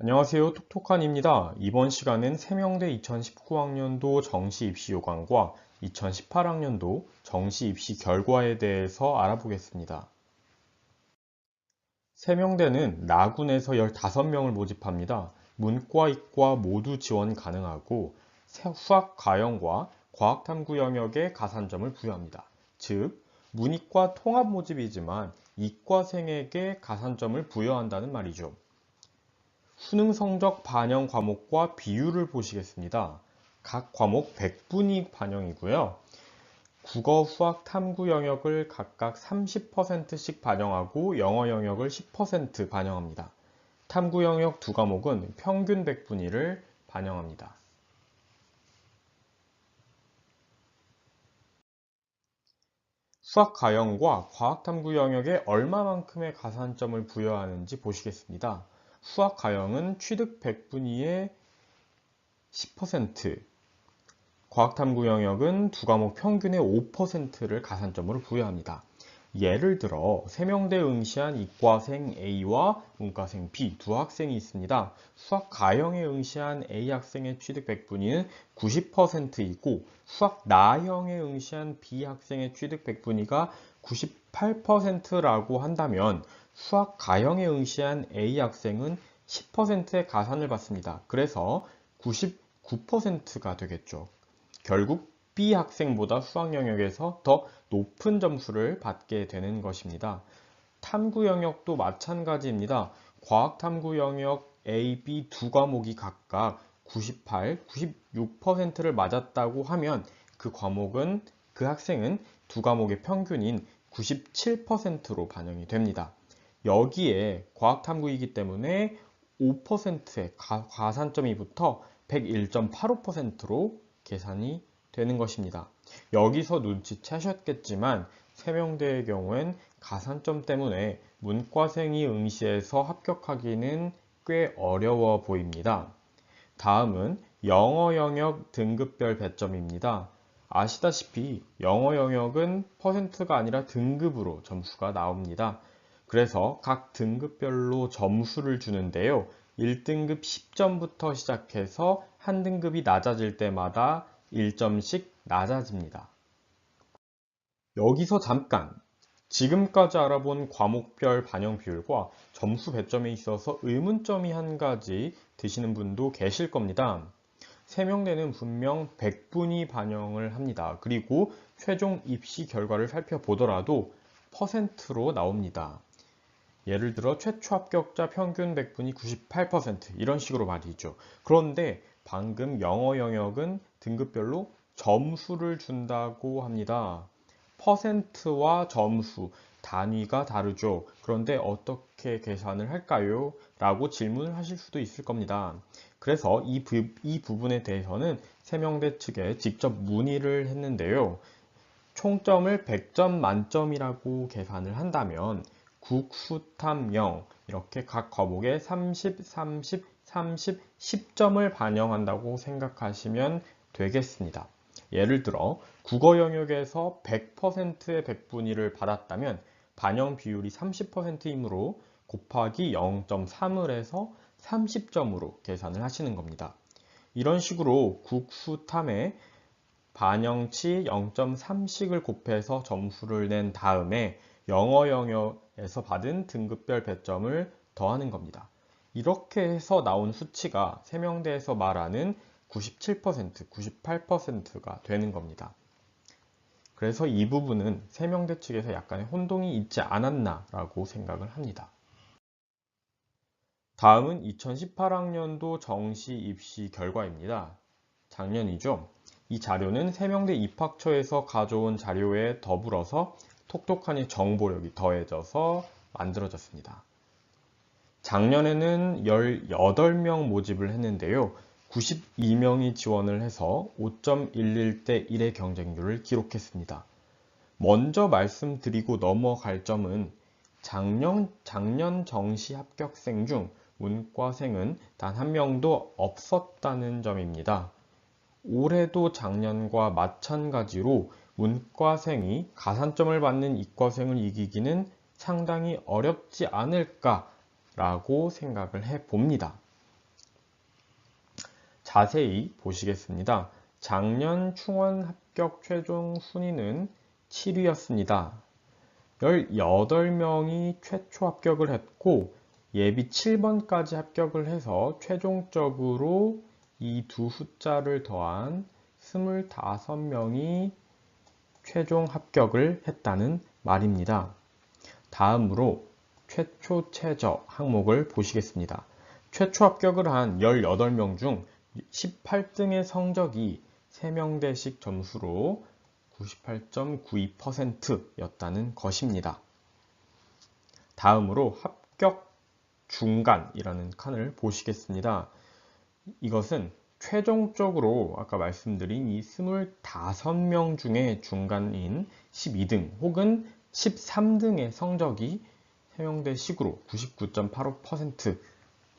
안녕하세요. 톡톡한입니다. 이번 시간은 세명대 2019학년도 정시 입시 요강과 2018학년도 정시 입시 결과에 대해서 알아보겠습니다. 세명대는 나군에서 15명을 모집합니다. 문과, 이과 모두 지원 가능하고 수학 과형과 과학탐구 영역에 가산점을 부여합니다. 즉, 문이과 통합 모집이지만 이과생에게 가산점을 부여한다는 말이죠. 수능 성적 반영 과목과 비율을 보시겠습니다. 각 과목 100분위 반영이고요. 국어, 수학, 탐구 영역을 각각 30%씩 반영하고 영어 영역을 10% 반영합니다. 탐구 영역 두 과목은 평균 100분위를 반영합니다. 수학 가형과 과학 탐구 영역에 얼마만큼의 가산점을 부여하는지 보시겠습니다. 수학 가형은 취득 100분위의 10%, 과학탐구 영역은 두 과목 평균의 5%를 가산점으로 부여합니다. 예를 들어 세명대 응시한 이과생 A와 문과생 B 두 학생이 있습니다. 수학 가형에 응시한 A 학생의 취득 100분위는 90%이고 수학 나형에 응시한 B 학생의 취득 100분위가 98%라고 한다면 수학 가형에 응시한 A 학생은 10%의 가산을 받습니다. 그래서 99%가 되겠죠. 결국 B 학생보다 수학 영역에서 더 높은 점수를 받게 되는 것입니다. 탐구 영역도 마찬가지입니다. 과학 탐구 영역 A, B 두 과목이 각각 98, 96%를 맞았다고 하면 그 과목은 그 학생은 두 과목의 평균인 97%로 반영이 됩니다. 여기에 과학 탐구이기 때문에 5%의 가산점이 붙어 101.85%로 계산이 되는 것입니다. 여기서 눈치채셨겠지만 세명대의 경우엔 가산점 때문에 문과생이 응시에서 합격하기는 꽤 어려워 보입니다. 다음은 영어 영역 등급별 배점입니다. 아시다시피 영어 영역은 퍼센트가 아니라 등급으로 점수가 나옵니다. 그래서 각 등급별로 점수를 주는데요. 1등급 10점부터 시작해서 한 등급이 낮아질 때마다 1점씩 낮아집니다. 여기서 잠깐 지금까지 알아본 과목별 반영 비율과 점수 배점에 있어서 의문점이 한 가지 드시는 분도 계실 겁니다. 세명대는 분명 100분이 반영을 합니다. 그리고 최종 입시 결과를 살펴보더라도 퍼센트로 나옵니다. 예를 들어 최초 합격자 평균 100분이 98% 이런 식으로 말이죠. 그런데 방금 영어 영역은 등급별로 점수를 준다고 합니다. 퍼센트와 점수, 단위가 다르죠. 그런데 어떻게 계산을 할까요? 라고 질문을 하실 수도 있을 겁니다. 그래서 이, 부, 이 부분에 대해서는 세명대 측에 직접 문의를 했는데요. 총점을 100점 만점이라고 계산을 한다면 국수탐 0 이렇게 각 과목에 30, 30, 30, 10점을 반영한다고 생각하시면 되겠습니다. 예를 들어 국어 영역에서 100%의 100분위를 받았다면 반영 비율이 30%이므로 곱하기 0.3을 해서 30점으로 계산을 하시는 겁니다. 이런 식으로 국수탐에 반영치 0.3씩을 곱해서 점수를 낸 다음에 영어 영역 에서 받은 등급별 배점을 더하는 겁니다. 이렇게 해서 나온 수치가 세명대에서 말하는 97%, 98%가 되는 겁니다. 그래서 이 부분은 세명대 측에서 약간의 혼동이 있지 않았나 라고 생각을 합니다. 다음은 2018학년도 정시 입시 결과입니다. 작년이죠. 이 자료는 세명대 입학처에서 가져온 자료에 더불어서 톡톡하니 정보력이 더해져서 만들어졌습니다. 작년에는 18명 모집을 했는데요. 92명이 지원을 해서 5.11대 1의 경쟁률을 기록했습니다. 먼저 말씀드리고 넘어갈 점은 작년, 작년 정시 합격생 중 문과생은 단 한 명도 없었다는 점입니다. 올해도 작년과 마찬가지로 문과생이 가산점을 받는 이과생을 이기기는 상당히 어렵지 않을까라고 생각을 해 봅니다. 자세히 보시겠습니다. 작년 충원 합격 최종 순위는 7위였습니다. 18명이 최초 합격을 했고 예비 7번까지 합격을 해서 최종적으로 이 두 숫자를 더한 25명이 최종 합격을 했다는 말입니다. 다음으로 최초 최저 항목을 보시겠습니다. 최초 합격을 한 18명 중 18등의 성적이 3명대식 점수로 98.92%였다는 것입니다. 다음으로 합격 중간이라는 칸을 보시겠습니다. 이것은 최종적으로 아까 말씀드린 이 25명 중에 중간인 12등 혹은 13등의 성적이 세명대 식으로 99.85%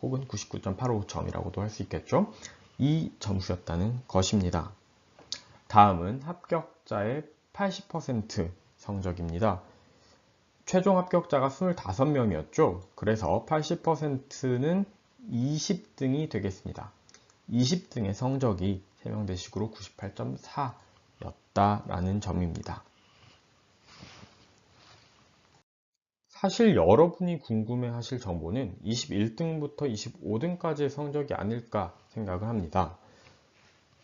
혹은 99.85점이라고도 할 수 있겠죠. 이 점수였다는 것입니다. 다음은 합격자의 80% 성적입니다. 최종 합격자가 25명이었죠. 그래서 80%는 20등이 되겠습니다. 20등의 성적이 세명대식으로 98.4였다라는 점입니다. 사실 여러분이 궁금해 하실 정보는 21등부터 25등까지의 성적이 아닐까 생각을 합니다.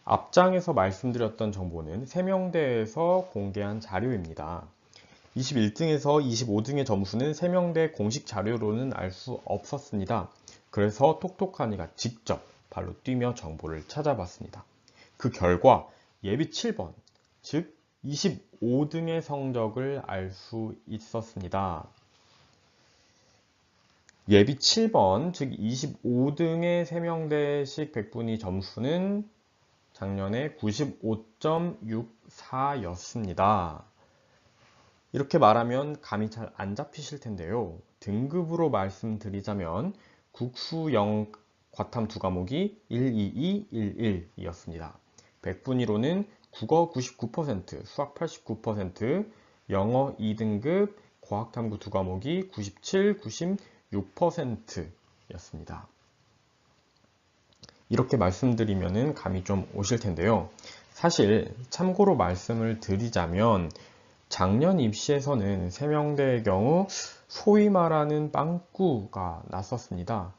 앞장에서 말씀드렸던 정보는 세명대에서 공개한 자료입니다. 21등에서 25등의 점수는 세명대 공식 자료로는 알 수 없었습니다. 그래서 톡톡하니가 직접 발로 뛰며 정보를 찾아봤습니다. 그 결과 예비 7번, 즉 25등의 성적을 알 수 있었습니다. 예비 7번, 즉 25등의 세명대식 백분위 점수는 작년에 95.64였습니다. 이렇게 말하면 감이 잘 안 잡히실 텐데요. 등급으로 말씀드리자면 국수 0 과탐 두 과목이 12211이었습니다. 백분위로는 국어 99%, 수학 89%, 영어 2등급, 과학탐구 두 과목이 97, 96%였습니다. 이렇게 말씀드리면 감이 좀 오실 텐데요. 사실 참고로 말씀을 드리자면 작년 입시에서는 세명대의 경우 소위 말하는 빵꾸가 났었습니다.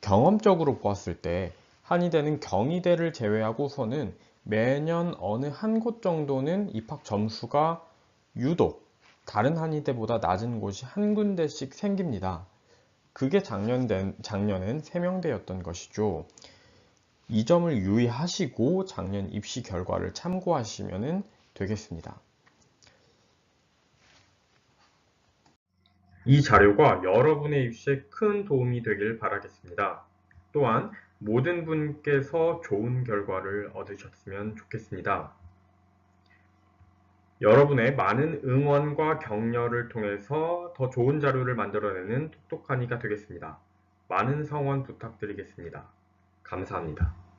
경험적으로 보았을 때 한의대는 경희대를 제외하고서는 매년 어느 한 곳 정도는 입학 점수가 유독 다른 한의대보다 낮은 곳이 한 군데씩 생깁니다. 그게 작년 된, 작년엔 세명대였던 것이죠. 이 점을 유의하시고 작년 입시 결과를 참고하시면 되겠습니다. 이 자료가 여러분의 입시에 큰 도움이 되길 바라겠습니다. 또한 모든 분께서 좋은 결과를 얻으셨으면 좋겠습니다. 여러분의 많은 응원과 격려를 통해서 더 좋은 자료를 만들어내는 똑똑한 이가 되겠습니다. 많은 성원 부탁드리겠습니다. 감사합니다.